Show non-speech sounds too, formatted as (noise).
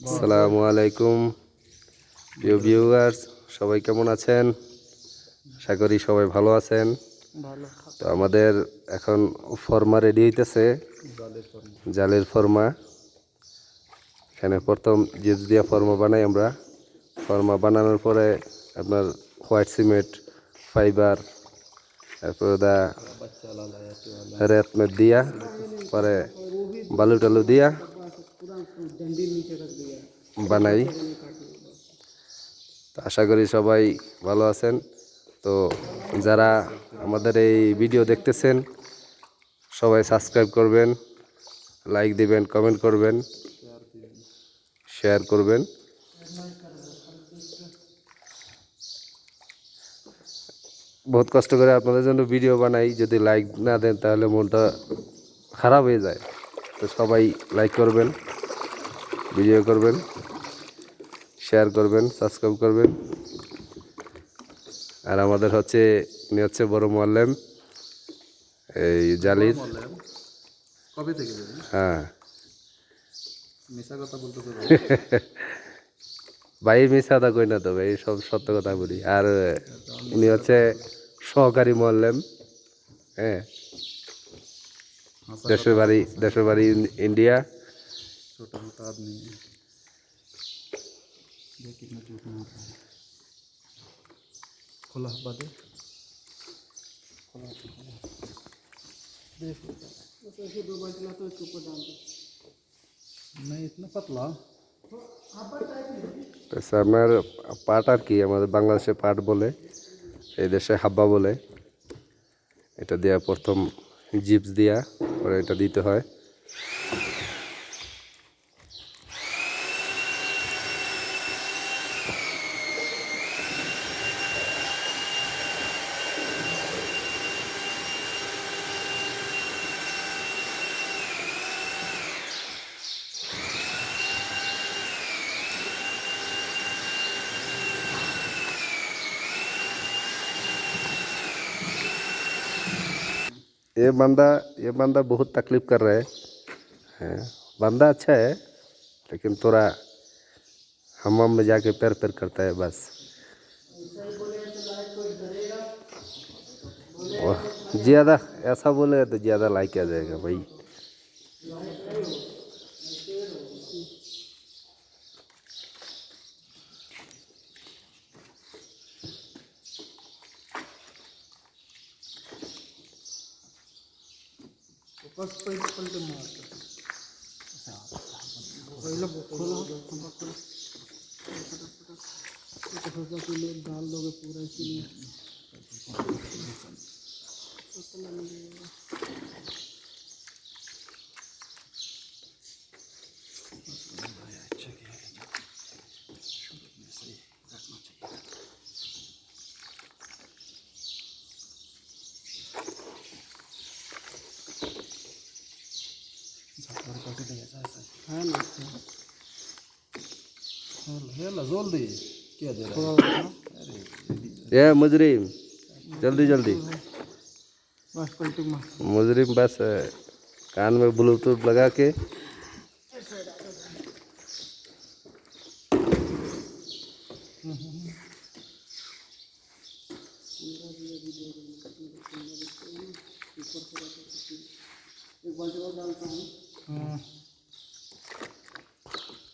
আসসালামু আলাইকুম। প্রিয় ভিউয়ার্স সবাই কেমন আছেন? আশা করি সবাই ভালো আছেন। তো আমাদের এখন ফর্মা রেডি হইতেছে। জালের ফর্মা। এখানে প্রথম জিপস দিয়া ফর্মা বানাই আমরা। ফর্মা বানানোর পরে আপনার হোয়াইট সিমেন্ট ফাইবার তারপরে দা রেতমেট দিয়া পরে বালু টালু দিয়া বানাই। আশা করি সবাই ভালো আছেন। তো যারা আমাদের এই ভিডিও দেখতেছেন, সবাই সাবস্ক্রাইব করবেন, লাইক দিবেন, কমেন্ট করবেন, শেয়ার করবেন। বহুত কষ্ট করে আপনাদের জন্য ভিডিও বানাই, যদি লাইক না দেন তাহলে মনটা খারাপ হয়ে যায়। তো সবাই লাইক করবেন। ভিডিও করবেন শেয়ার করবেন সাবস্ক্রাইব করবেন। আর আমাদের হচ্ছে উনি হচ্ছে বড় মোয়াল্লেম এই জালির। কবে থেকে হ্যাঁ। মিশা কথা বলতেছে (laughs) ভাই মিশা কথা কই না তো ভাই সব সত্য কথা বলি। আর উনি হচ্ছে সহকারী মোয়াল্লেম হ্যাঁ। দেশের বাড়ি দেশের বাড়ি ইন্ডিয়া। छोटा मोटा आदमी है देख कितना झूठ मार रहा है खुला बादे खुला खुला देखो नहीं इतना पतला তো স্যার, আপনার পাট আর কি আমাদের বাংলাদেশে পাট বলে এই দেশে হাব্বা বলে এটা দেওয়া প্রথম জিপস দিয়া পরে এটা দিতে হয় ये बंदा ये बंदा बहुत तकलीफ़ कर रहा है। हैं, बंदा अच्छा है, लेकिन थोड़ा हमाम में जाके पैर पैर करता है बस। ज़्यादा, ऐसा बोलेगा तो ज़्यादा लाइक आ जाएगा भाई। Господь Полдеморту. ডাল লগে পুরাইছিল ये मुजरी जल्दी जल्दी मुजरी बस कान में ब्लूटूथ लगा के। एक बाल्टी और डालता हूँ।